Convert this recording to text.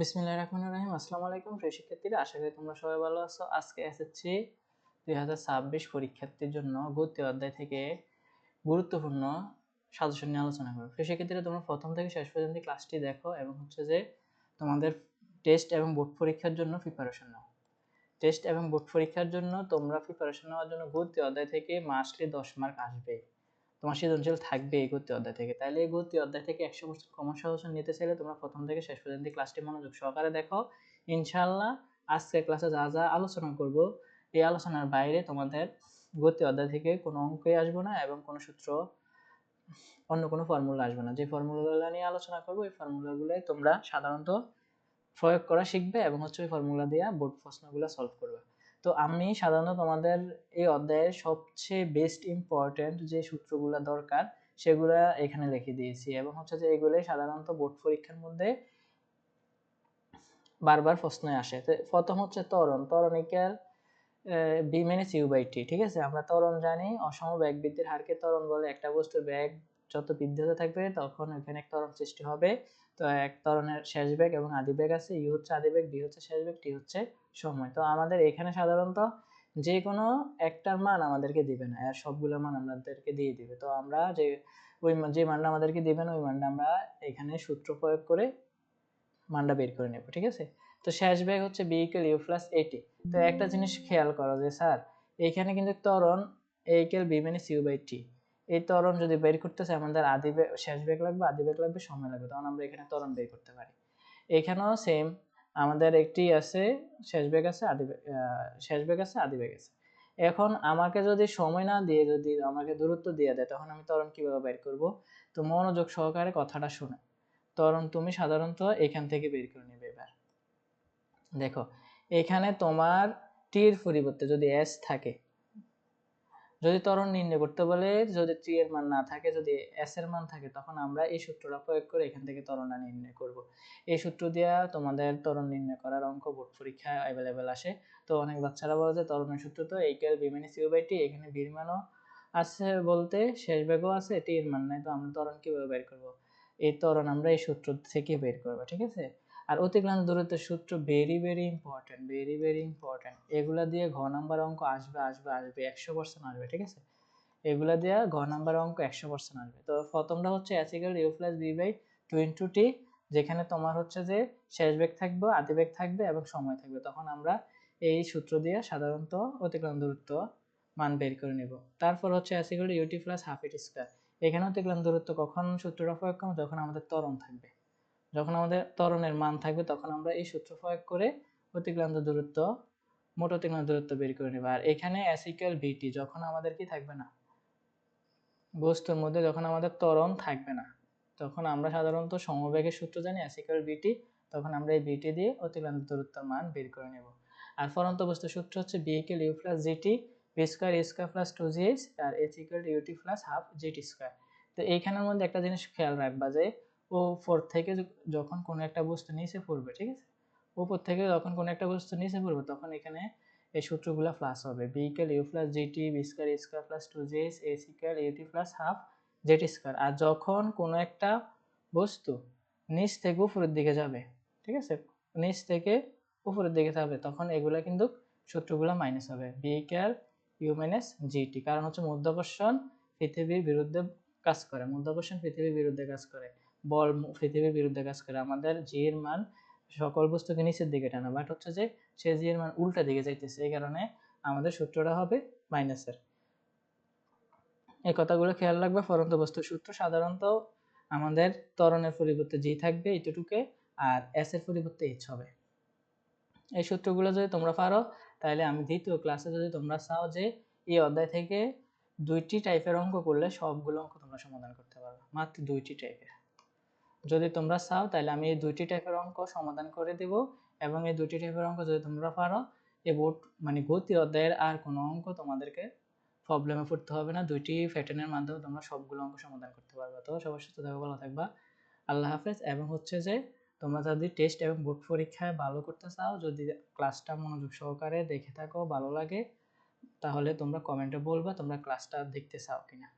বিসমিল্লাহির রহমানির রহিম। আসসালামু আলাইকুম প্রিয় শিক্ষার্থীরা, আশা করি তোমরা সবাই ভালো আছো। আজকে এসএসসি দুই হাজার ছাব্বিশ পরীক্ষার্থীর জন্য গতি অধ্যায় থেকে গুরুত্বপূর্ণ সাজেশন নিয়ে আলোচনা করব। প্রিয় শিক্ষার্থীরা, তোমরা প্রথম থেকে শেষ পর্যন্ত ক্লাসটি দেখো এবং হচ্ছে যে তোমাদের টেস্ট এবং বোর্ড পরীক্ষার জন্য প্রিপারেশন নাও। টেস্ট এবং বোর্ড পরীক্ষার জন্য তোমরা প্রিপারেশন নেওয়ার জন্য গতি অধ্যায় থেকে মাসলি দশ মার্ক আসবে। তোমার সৃজনশীল থাকবে এই গতি অধ্যায় থেকে। তাহলে এই গতি অধ্যায় থেকে একশো পার্সেন্ট কমন নিতে চাইলে তোমরা প্রথম থেকে শেষ পর্যন্ত ক্লাসটি মনোযোগ সহকারে দেখো। ইনশাল্লাহ আজকের ক্লাসে যা যা আলোচনা করব, এই আলোচনার বাইরে তোমাদের গতি অধ্যায় থেকে কোনো অঙ্কই আসবে না এবং কোনো সূত্র অন্য কোনো ফর্মুলা আসবে না। যে ফর্মুলাগুলো নিয়ে আলোচনা করব, এই ফর্মুলাগুলোই তোমরা সাধারণত প্রয়োগ করা শিখবে এবং হচ্ছে ওই ফর্মুলা দিয়ে বোর্ড প্রশ্নগুলো সলভ করবে। তো আমি সাধারণত তোমাদের এই অধ্যায়ের সবচেয়ে বেস্ট ইম্পর্টেন্ট যে সূত্রগুলো দরকার, সেগুলো এখানে লিখে দিয়েছি। এবং হচ্ছে যে এগুলো সাধারণত বোর্ড পরীক্ষার মধ্যে বারবার প্রশ্নে আসে। তো প্রথম হচ্ছে ত্বরণ। ত্বরণিকার V minus U by T ঠিক আছে? আমরা ত্বরণ জানি অসম ব্যাগ বৃদ্ধির হারকে ত্বরণ বলে। একটা বস্তুর ব্যাগ যত বৃদ্ধি হতে থাকবে তখন ওইখানে এক ত্বরণ সৃষ্টি হবে। তো এক ত্বরণের শেষ বেগ এবং আদি বেগ আছে। ইউ হচ্ছে আদি বেগ ডি হচ্ছে শেষ বেগ, টি হচ্ছে সময়। তো আমাদের এখানে সাধারণত যে কোনো একটার মান আমাদেরকে দিবে না। আর সবগুলো মান আমাদেরকে দিয়ে দিবে। তো আমরা যে, ওই যে মানটা আমাদেরকে দিবেন ওই মানটা আমরা এখানে সূত্র প্রয়োগ করে মানটা বের করে নেব, ঠিক আছে? তো শেষ বেগ হচ্ছে বি ইকুয়াল ইউ প্লাস এটি তো একটা জিনিস খেয়াল করো যে, স্যার এইখানে কিন্তু ত্বরণ A equal V minus U by T এই ত্বরণ যদি বের করতে চাই আমাদের আদি শেষ বেগ লাগবে, আদি বেগ লাগবে, সময় লাগবে। তখন আমরা এখানে ত্বরণ বের করতে পারি। এখানেও সেম আমাদের একটি আছে, শেষ বেগ আছে, আদি শেষ বেগ আছে, আদি বেগ আছে। এখন আমাকে যদি সময় না দিয়ে যদি আমাকে দূরত্ব দিয়ে দেয়, তখন আমি ত্বরণ কীভাবে বের করব? তো মনোযোগ সহকারে কথাটা শুনে। ত্বরণ তুমি সাধারণত এখান থেকে বের করে নেবে এবার। দেখো, এখানে তোমার টির পরিবর্তে যদি এস থাকে যদি ত্বরণ নির্ণয় করতে বলে, যদি টি এর মান না থাকে, যদি এস এর মান থাকে, তখন আমরা এই সূত্রটা প্রয়োগ করে এখান থেকে ত্বরণটা নির্ণয় করব। এই সূত্র দিয়ে তোমাদের ত্বরণ নির্ণয় করার অঙ্ক বোর্ড পরীক্ষা অ্যাভেলেবেল আসে। তো অনেক বাচ্চারা বলে যে, ত্বরণের সূত্র তো এই কেল V minus U by T এখানে বির মানও আছে বলতে শেষ বেগও আছে টি এর মান নাই, তো আমরা ত্বরণ কীভাবে বের করব? এই ত্বরণ আমরা এই সূত্র থেকে বের করব, ঠিক আছে? আর অতিক্রান্ত দূরত্বের সূত্র very very important very very important এগুলা দিয়ে ঘ নাম্বার অঙ্ক আসবে আসবে আসবে, একশো পার্সেন্ট আসবে, ঠিক আছে? এগুলা দিয়ে ঘ নাম্বার অঙ্ক একশো পার্সেন্ট আসবে। তো প্রথমটা হচ্ছে S equal U plus V by two T যেখানে তোমার হচ্ছে যে শেষ বেগ থাকবে, আদি বেগ থাকবে এবং সময় থাকবে। তখন আমরা এই সূত্র দিয়ে সাধারণত অতিক্রান্ত দূরত্ব মান বের করে নেব। তারপর হচ্ছে S equal U T plus half a t square এখানে অতিক্রান্ত দূরত্ব কখন সূত্রটা প্রয়োগ করব? যখন আমাদের ত্বরণ থাকবে। যখন আমাদের ত্বরণের মান থাকবে তখন আমরা এই সূত্র প্রয়োগ করে অতিক্রান্ত দূরত্ব, মোট অতিক্রান্ত দূরত্ব বের করে নেব। আর এখানে অ্যাসিক্যাল ভিটি যখন আমাদের কি থাকবে না? বস্তুর মধ্যে যখন আমাদের ত্বরণ থাকবে না, তখন আমরা সাধারণত সমবেগের সূত্র জানি অ্যাসিক্যাল বিটি তখন আমরা এই বিটি দিয়ে অতিক্রান্ত দূরত্বের মান বের করে নেব। আর ফরন্ত বস্তুর সূত্র হচ্ছে V equal U plus G T V square square plus two G H আর H equal U T plus half G T square তো এইখানের মধ্যে একটা জিনিস খেয়াল রাখবা যে উপর থেকে যখন কোনো একটা বস্তু নিচে পড়বে, ঠিক আছে? উপর থেকে যখন কোনো একটা বস্তু নিচে পড়বে, তখন এখানে এই সূত্রগুলো প্লাস হবে। V equal U plus G T V square A square plus two G S S equal U T plus half G T square আর যখন কোনো একটা বস্তু নিচ থেকে উপরের দিকে যাবে, ঠিক আছে? নিচ থেকে উপরের দিকে যাবে, তখন এগুলো কিন্তু সূত্রগুলো মাইনাস হবে। V equal U minus G T কারণ হচ্ছে মধ্যাকর্ষণ পৃথিবীর বিরুদ্ধে কাজ করে, মধ্যাকর্ষণ পৃথিবীর বিরুদ্ধে কাজ করে। বল পৃথিবীর বিরুদ্ধে কাজ করে। আমাদের জি এর মান সকল বস্তুকে নিচের দিকে টানা। বাট হচ্ছে যে, সে জি এর মান উল্টা দিকে যাইতেছে। এই কারণে আমাদের সূত্রটা হবে মাইনাসের এই কথাগুলো খেয়াল রাখবে। ফরন্ত বস্তুর সূত্র সাধারণত আমাদের ত্বরণের পরিবর্তে জি থাকবে এতটুকে আর এস এর পরিবর্তে এইচ হবে। এই সূত্রগুলো যদি তোমরা পারো, তাহলে আমি দ্বিতীয় ক্লাসে যদি তোমরা চাও যে, এই অধ্যায় থেকে দুইটি টাইপের অঙ্ক করলে সবগুলো অঙ্ক তোমরা সমাধান করতে পারবে। মাত্র দুইটি টাইপের যদি তোমরা চাও, তাহলে আমি এই দুইটি টাইপের অঙ্ক সমাধান করে দেব এবং এই দুইটি টাইপের অঙ্ক যদি তোমরা পারো, এ বোর্ড মানে গতি অধ্যায়ের আর কোনো অঙ্ক তোমাদেরকে প্রবলেমে পড়তে হবে না। দুইটি প্যাটার্নের মাধ্যমে তোমরা সবগুলো অঙ্ক সমাধান করতে পারবে। তো সবার সাথে থাকবে ভালো থাকবা। আল্লাহ হাফেজ। এবং হচ্ছে যে, তোমরা যদি টেস্ট এবং বোর্ড পরীক্ষায় ভালো করতে চাও, যদি ক্লাসটা মনোযোগ সহকারে দেখে থাকো, ভালো লাগে, তাহলে তোমরা কমেন্টে বলবা তোমরা ক্লাসটা দেখতে চাও কিনা।